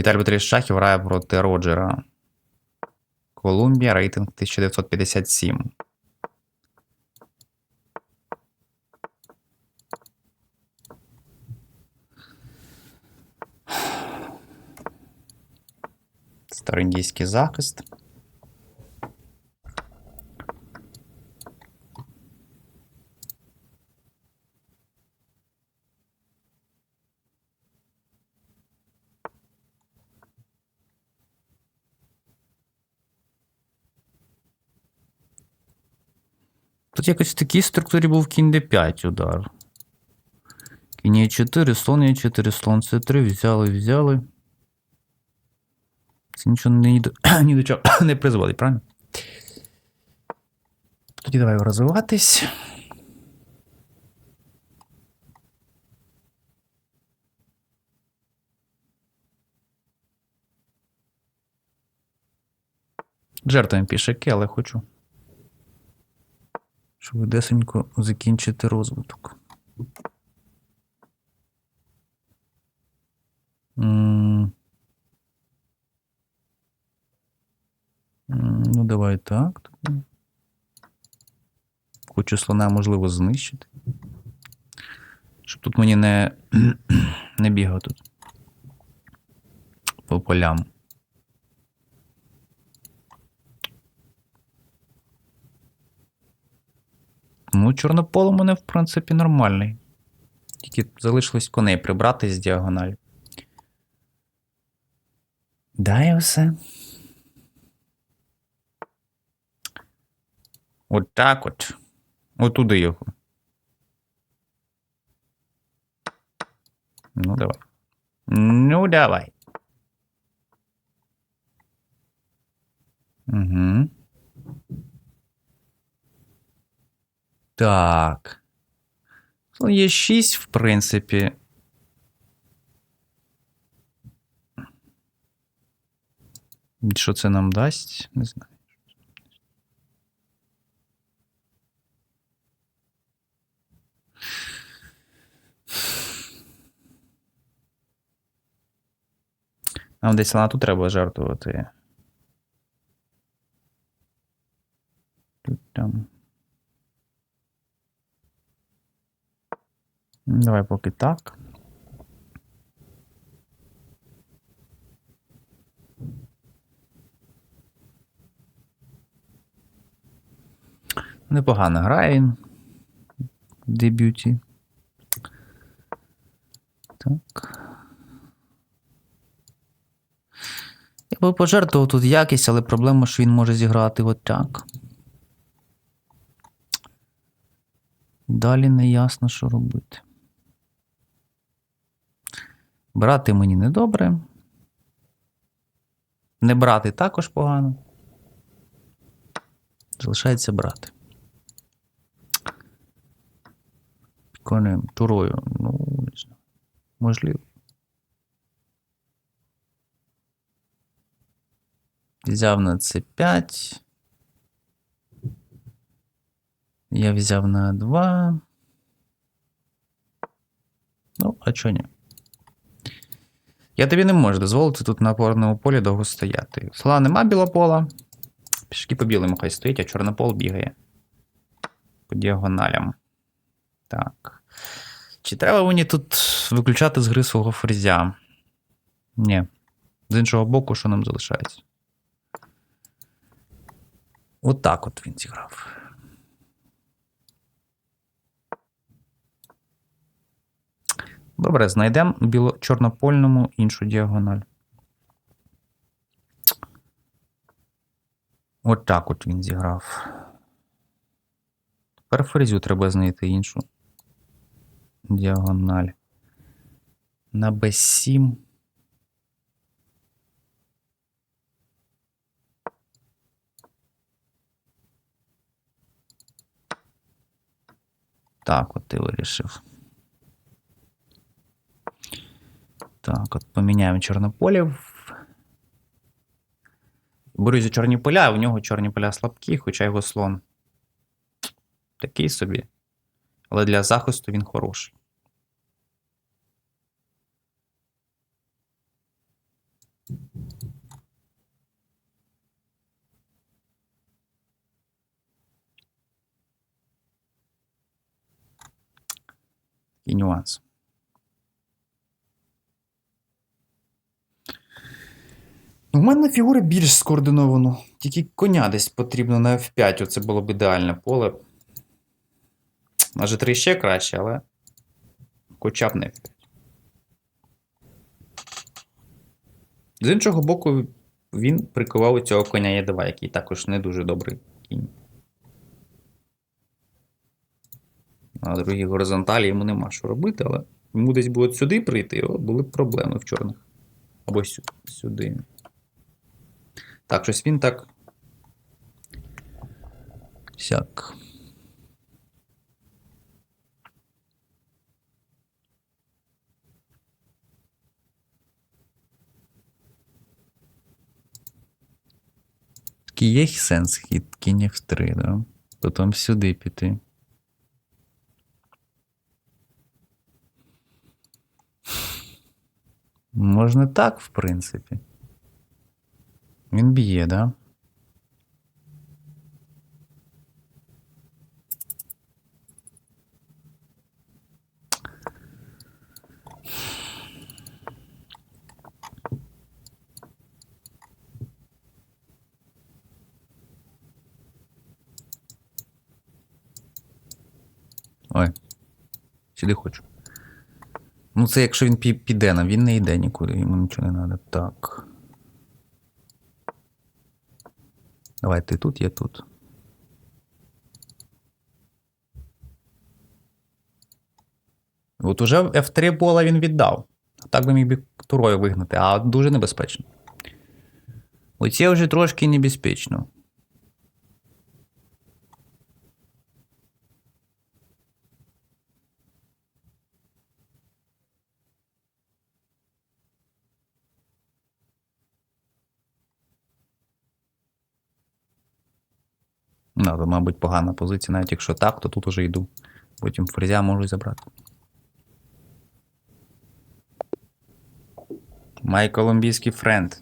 Віталій Петрович Шахів грає проти Роджера. Колумбія, рейтинг 1957. Староіндійський захист. Тут якось в такій структурі був кінь d5 удар. Кінь e4, слон e4, слон c3, взяли, взяли. Це нічого ні до, ні до чого не призводить, правильно? Тоді давай розвиватись. Жертвуємо пішаки, але хочу. Щоб десенько закінчити розвиток. Ну, давай так. Хочу слона, можливо, знищити. Щоб тут мені не, не бігав тут. По полям. Ну, чорнополо у мене, в принципі, нормальний. Тільки залишилось коней прибрати з діагоналі. Да, все. От так от. Отуди його. Ну, давай. Ну, давай. Угу. Так. Ну, Є 6, в принципі. Що це нам дасть? Не знаю. Нам десь на тут треба жартувати. Тут там. Давай поки так. Непогано грає він в дебюті. Так. Я би пожертвував тут якість, але проблема, що він може зіграти от так. Далі не ясно, що робити. Брати мені недобре. Не брати також погано. Залишається брати. Конем, турою, ну, не знаю. Можливо. Взяв на C5. Я взяв на 2. Ну, а чого ні? Я тобі не можу дозволити тут на опорному полі довго стояти. Сла нема білопола. Пішки по білому хай стоїть, а чорнопол бігає. По діагоналям. Так. Чи треба мені тут виключати з гри свого фрезя? Ні. З іншого боку, що нам залишається? Отак от, от він зіграв. Добре, знайдемо біло-чорнопольному іншу діагональ. От так от він зіграв. Тепер фрезю треба знайти іншу діагональ. На B7. Так, от ти вирішив. Так, от поміняємо чорнополів. Беру за чорні поля, а у нього чорні поля слабкі, хоча його слон. Такий собі. Але для захисту він хороший. Такий нюанс. У мене фігури більш скоординовано. Тільки коня десь потрібно на F5. Оце було б ідеальне поле. На G3 ще краще, але. Хоча б не F5. З іншого боку, він прикував у цього коня Е2, який також не дуже добрий кінь. На другій горизонталі йому нема що робити, але йому десь було сюди прийти, от були б проблеми в чорних. Або сюди. Так, щось він так. Сяк. Такий є сенс хід кінь F3, да? Потім сюди піти. Можна так, в принципі. Він б'є, да? Ой. Сюди хочу. Ну, це якщо він піде нам, він не йде нікуди, йому нічого не треба. Так. Давай, ти тут, я тут. От уже F3 пола він віддав. А так би міг би турою вигнати, а дуже небезпечно. Оце вже трошки небезпечно. Ну, то, мабуть, погана позиція, навіть якщо так, то тут уже йду. Потім фрезя можу забрати. Май колумбійський френд.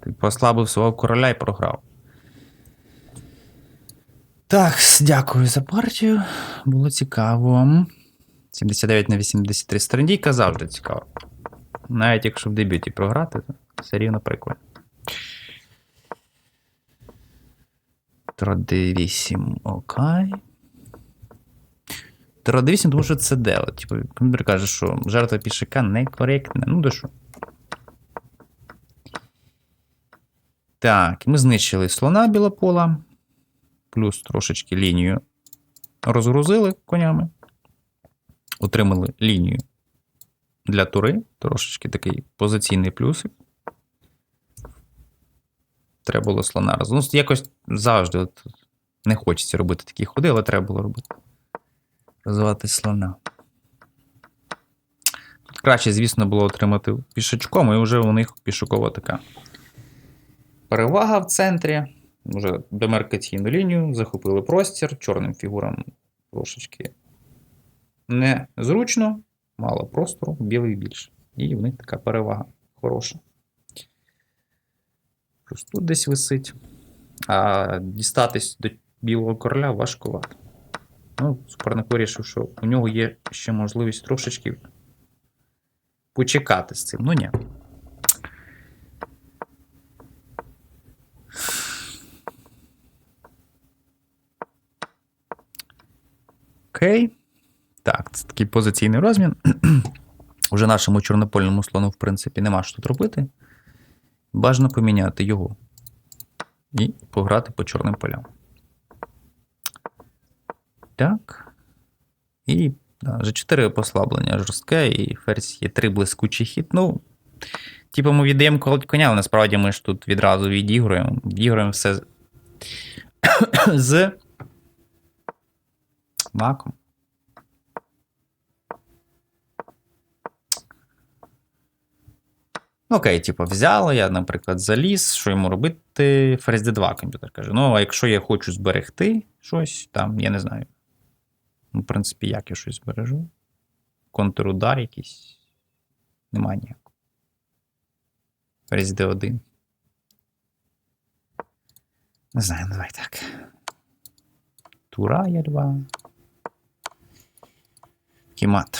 Ти послабив свого короля і програв. Так, дякую за партію. Було цікаво. 79 на 83 сторондійка завжди цікаво. Навіть якщо в дебюті програти, то все рівно прикольно. 3D8, окей. 3D8, тому що це де. От, типу, комп'ютер каже, що жертва пішака некоректна. Ну, де що. Так, ми знищили слона білопола. Плюс трошечки лінію розгрузили конями. Отримали лінію для тури. Трошечки такий позиційний плюсик. Треба було слона роз... Ну, якось завжди от, не хочеться робити такі ходи, але треба було робити. Розвивати слона. Тут краще, звісно, було отримати пішачком, і вже у них пішокова така. Перевага в центрі. Вже демаркаційну лінію, захопили простір, чорним фігурам трошечки незручно, мало простору, білий більше. І в них така перевага хороша. Плюс тут десь висить. А дістатись до білого короля важкувато. Ну, суперник вирішив, що у нього є ще можливість трошечки почекати з цим. Ну ні. Окей. Так, це такий позиційний розмін. Уже нашому чорнопольному слону, в принципі, нема що тут робити. Бажано поміняти його. І пограти по чорним полям. Так. І да, вже 4 послаблення жорстке, і ферзь є 3 блискучий хід. Ну, типу, ми віддаємо коня, але насправді ми ж тут відразу відігруємо. Відігруємо все з маком. Ну, окей, типу, взяли, я, наприклад, заліз, що йому робити? Ферзь D2 комп'ютер каже. Ну, а якщо я хочу зберегти щось, там, я не знаю. Ну, в принципі, як я щось збережу? Контрудар якийсь. Немає ніякого. Ферзь d1. Не знаю, давай так. Тура є 2. Кімат.